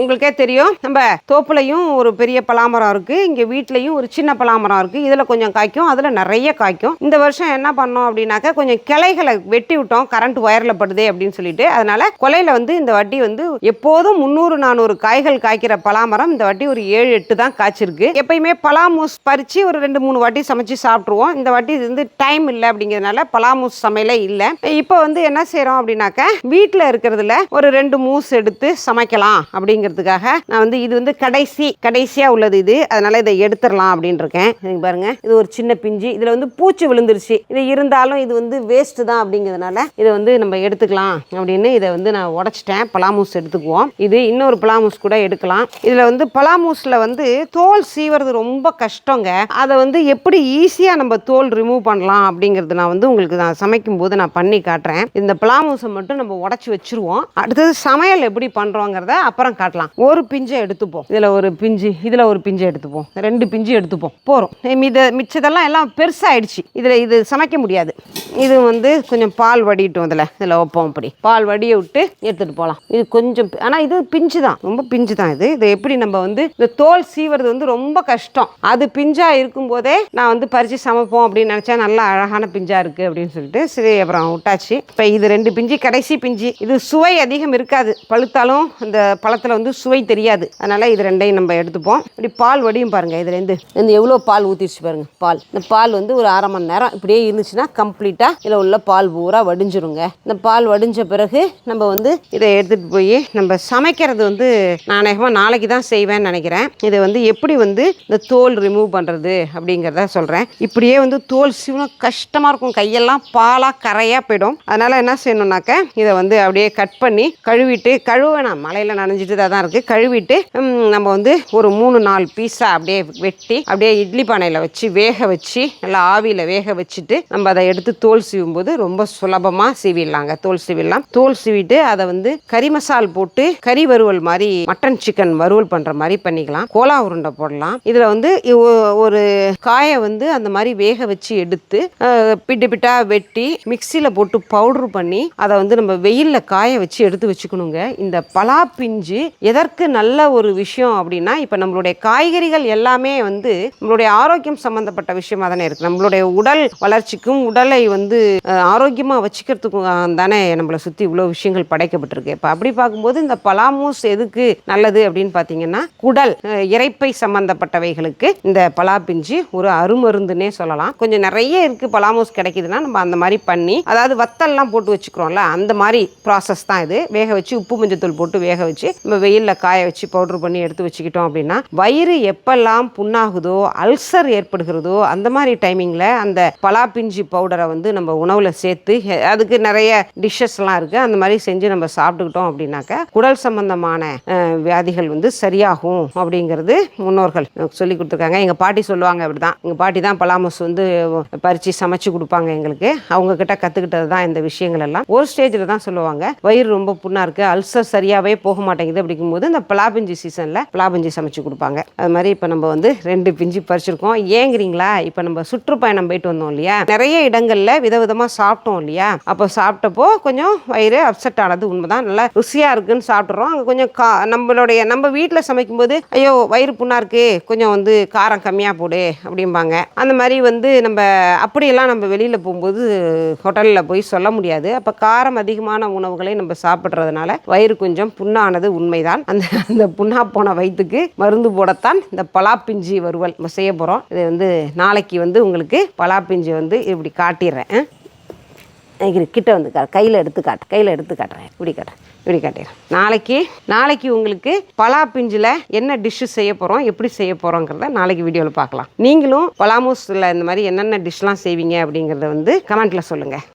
உங்களுக்கே தெரியும். நம்ம தோப்புலையும் ஒரு பெரிய பலாமரம் இருக்கு. இங்க வீட்லயும் ஒரு சின்ன பலாமரம் இருக்கு. இதுல கொஞ்சம் காய்க்கும். அதுல நிறைய காய்க்கும். இந்த வருஷம் என்ன பண்ணோம் அப்படின்னாக்கா கொஞ்சம் கிளைகளை வெட்டி விட்டோம். கரண்ட் ஒயர்ல படுதே அப்படின்னு சொல்லிட்டு. அதனால கொலையில வந்து இந்த வட்டி வந்து எப்போதும் முந்நூறு நானூறு காய்கள் காய்க்கிற பலாமரம் இந்த வாட்டி ஒரு ஏழு எட்டு தான் காய்ச்சிருக்கு. எப்பயுமே பலாமூஸ் பறிச்சு ஒரு ரெண்டு மூணு வாட்டி சமைச்சு சாப்பிட்ருவோம் இந்த வாட்டி இது வந்து டைம் இல்லை அப்படிங்கிறதுனால பலாமூஸ் சமையலே இல்லை. இப்போ வந்து என்ன செய்கிறோம் அப்படின்னாக்க வீட்டில் இருக்கிறதுல ஒரு ரெண்டு மூஸ் எடுத்து சமைக்கலாம் அப்படிங்கிறதுக்காக நான் வந்து இது வந்து கடைசி கடைசியாக உள்ளது இது. அதனால் இதை எடுத்துடலாம் அப்படின்னு இருக்கேன் இங்க பாருங்கள் இது ஒரு சின்ன பிஞ்சு. இதில் வந்து பூச்சி விழுந்துருச்சு. இது இருந்தாலும் இது வந்து வேஸ்ட்டு தான் அப்படிங்கிறதுனால இதை வந்து நம்ம எடுத்துக்கலாம் அப்படின்னு இதை வந்து நான் உடைச்சிட்டேன். பலாமூஸ் எடுத்துக்குவோம். இது இன்னொரு பலாமூஸ் கூட எடுக்கலாம். இதில் வந்து பலாமூஸில் வந்து தோல் சீவறது ரொம்ப கஷ்டங்க. அதை வந்து எப்படி ஈஸியாக நம்ம தோல் ரிமூவ் பண்ணலாம் அப்படிங்கிறது நான் வந்து உங்களுக்கு நான் சமைக்கும் போது நான் பண்ணி காட்டுறேன். இந்த பலாமூஸை மட்டும் நம்ம உடச்சி வச்சிருவோம். அடுத்தது சமையல் எப்படி பண்ணுறோங்கிறத அப்புறம் காட்டலாம். ஒரு பிஞ்சை எடுத்துப்போம். இதில் ஒரு பிஞ்சு இதில் ஒரு பிஞ்சை எடுத்துப்போம். ரெண்டு பிஞ்சு எடுத்துப்போம். போகிறோம் இதை மிச்சதெல்லாம் எல்லாம் பெருசாகிடுச்சு இதில் இது சமைக்க முடியாது. இது வந்து கொஞ்சம் பால் வடிட்டோம் இதில். இதில் வைப்போம் அப்படி. பால் வடிய விட்டு எடுத்துகிட்டு போகலாம். இது கொஞ்சம் ஆனால் இது பிஞ்சு தான். ரொம்ப பிஞ்சு தான் இது. இதை எப்படி நம்ம வந்து இந்த தோல் சீவுறது வந்து ரொம்ப கஷ்டம். அது பிஞ்சாக இருக்கும்போதே நான் வந்து பறித்து சமைப்போம் அப்படின்னு நினச்சா நல்லா அழகான பிஞ்சாக இருக்குது அப்படின்னு சொல்லிட்டு சரி அப்புறம் விட்டாச்சு. இப்போ இது ரெண்டு பிஞ்சு கடைசி பிஞ்சு. இது சுவை அதிகம் இருக்காது. பழுத்தாலும் இந்த பழத்தில் வந்து சுவை தெரியாது. அதனால் இது ரெண்டையும் நம்ம எடுத்துப்போம். இப்படி பால் வடியும் பாருங்கள் இதுலேருந்து இந்த எவ்வளோ பால் ஊற்றிடுச்சு பாருங்கள் பால். இந்த பால் வந்து ஒரு அரை மணி நேரம் இப்படியே இருந்துச்சுன்னா கம்ப்ளீட்டாக இதில் உள்ள பால் பூரா வடிஞ்சிருங்க. இந்த பால் வடிஞ்ச பிறகு நம்ம வந்து இதை எடுத்துகிட்டு போய் நம்ம சமைக்கிறது வந்து நான் நாளைக்கு தான் செய்வேன்னு நினைக்கிறேன். இதை வந்து எப்படி வந்து இந்த தோல் ரிமூவ் பண்ணுறது அப்படிங்கிறத சொல்கிறேன் இப்படியே வந்து தோல் சீவனம் கஷ்டமாக இருக்கும். கையெல்லாம் பாலாக கரையாக போயிடும். அதனால் என்ன செய்யணும்னாக்க இதை வந்து அப்படியே கட் பண்ணி கழுவிட்டு கழுவேணாம் மழையில் நனைஞ்சிட்டு தான் இருக்குது கழுவிட்டு நம்ம வந்து ஒரு மூணு நாலு பீஸாக அப்படியே வெட்டி அப்படியே இட்லி பானையில் வச்சு வேக வச்சு நல்லா ஆவியில் வேக வச்சுட்டு நம்ம அதை எடுத்து தோல் சீவும் போது ரொம்ப சுலபமாக சீவிடலாங்க. தோல் சீவிடலாம். தோல் சீவிட்டு அதை வந்து கறி மசால் போட்டு கறி வறுவல் மாதிரி மட்டன் சிக்கன் வறுவல் பண்ணுற மாதிரி பண்ணிக்கலாம். கோலா உருண்டை போடலாம். இதில் வந்து ஒரு காயை வந்து அந்த மாதிரி வேக வச்சு எடுத்து பிட்டு பிட்டாக வெட்டி மிக்சியில் போட்டு பவுட்ரு பண்ணி அதை வந்து நம்ம வெயிலில் காய வச்சு எடுத்து வச்சுக்கணுங்க. இந்த பலா பிஞ்சு எதற்கு நல்ல ஒரு விஷயம் அப்படின்னா இப்போ நம்மளுடைய காய்கறிகள் எல்லாமே வந்து நம்மளுடைய ஆரோக்கியம் சம்மந்தப்பட்ட விஷயமா தானே இருக்குது நம்மளுடைய உடல் வளர்ச்சிக்கும் உடலை வந்து ஆரோக்கியமாக வச்சுக்கிறதுக்கும் தானே நம்மளை சுற்றி இவ்வளோ விஷயங்கள் படைக்கப்பட்டிருக்கு. இப்போ அப்படி பார்க்கும்போது இந்த பலாமூஸ் எதுக்கு நல்லது அப்படின்னு பார்த்தீங்கன்னா குடல் இறைப்பை சம்மந்தப்பட்டவைகளுக்கு இந்த பலா பிஞ்சு ஒரு அருமருந்துன்னே சொல்லலாம். கொஞ்சம் நிறைய இருக்குது பலாமூஸ் கிடைக்குதுன்னா நம்ம அந்த மாதிரி பண்ணி அதாவது வத்தல்லாம் போட்டு வச்சுக்கிறோம்ல அந்த மாதிரி ப்ராசஸ் தான் இது. வேக வச்சு உப்பு மஞ்சத்தூள் போட்டு வேக வச்சு நம்ம வெயிலில் காய வச்சு பவுடர் பண்ணி எடுத்து வச்சுக்கிட்டோம் அப்படின்னா வயிறு எப்பெல்லாம் புண்ணாகுதோ அல்சர் ஏற்படுகிறதோ அந்த மாதிரி டைமிங்கில் அந்த பலாப்பிஞ்சி பவுடரை வந்து நம்ம உணவில் சேர்த்து அதுக்கு நிறைய டிஷ்ஷஸ்லாம் இருக்குது அந்த மாதிரி செஞ்சு நம்ம சாப்பிட்டுக்கிட்டோம் அப்படின்னாக்க குடல் சம்பந்தமான வியாதிகள் வந்து சரியாகும் அப்படிங்கிறது முன்னோர்கள் சொல்லி கொடுத்துருக்காங்க. எங்கள் பாட்டி சொல்லுவாங்க அப்படி தான் எங்கள் பாட்டி தான் பலாமஸ் வந்து பறித்து சமைச்சு கொடுப்பாங்க எங்களுக்கு. அவங்கக்கிட்ட கற்றுக்கிட்டது தான் இந்த விஷயங்கள் எல்லாம். ஒரு ஸ்டேஜில் தான் சொல்லுவாங்க. வயிறு ரொம்ப புண்ணாக இருக்குது அல்சர் சரியாகவே போக மாட்டேங்குது. போது இந்த பலாபிஞ்சி சீசனில் பலாபிஞ்சி சமைச்சு கொடுப்பாங்க. அது மாதிரி இப்போ நம்ம வந்து ரெண்டு பிஞ்சு பறிச்சிருக்கோம். ஏங்குறீங்களா? இப்போ நம்ம சுற்றுப்பயணம் போயிட்டு வந்தோம் இல்லையா? நிறைய இடங்களில் விதவிதமாக சாப்பிட்டோம் இல்லையா? அப்போ சாப்பிட்டப்போ கொஞ்சம் வயிறு அப்செட் ஆனது உண்மைதான். நல்லா ருசியாக இருக்குன்னு சாப்பிட்றோம் அங்கே கொஞ்சம் கா நம்மளுடைய நம்ம வீட்டில் சமைக்கும்போது ஐயோ வயிறு புண்ணாக இருக்கு. கொஞ்சம் வந்து காரம் கம்மியாக போடு அப்படிம்பாங்க. அந்த மாதிரி வந்து நம்ம அப்படியெல்லாம் நம்ம வெளியில் போகும்போது ஹோட்டலில் போய் சொல்ல முடியாது. அப்போ காரம் அதிகமான உணவுகளை நம்ம சாப்பிட்றதுனால வயிறு கொஞ்சம் புண்ணானது உண்மைதான். அந்த அந்த புண்ணா போன வயிற்றுக்கு மருந்து போடத்தான் இந்த பலாப்பிஞ்சி வறுவல் நம்ம செய்ய போகிறோம் இது வந்து நாளைக்கு வந்து உங்களுக்கு பலாப்பிஞ்சி வந்து இப்படி காட்டிடுறேன். இது கிட்ட வந்து கா கையில் எடுத்து காட்டு கையில் எடுத்து காட்டுறேன். இப்படி காட்டுறேன் இப்படி காட்டிடுறேன். நாளைக்கு நாளைக்கு உங்களுக்கு பலா பிஞ்சில் என்ன டிஷ்ஷு செய்ய போகிறோம் எப்படி செய்ய போகிறோங்கிறத நாளைக்கு வீடியோவில் பார்க்கலாம். நீங்களும் பலாமூஸில் இந்த மாதிரி என்னென்ன டிஷ்லாம் செய்வீங்க அப்படிங்கிறத வந்து கமெண்ட்டில் சொல்லுங்கள்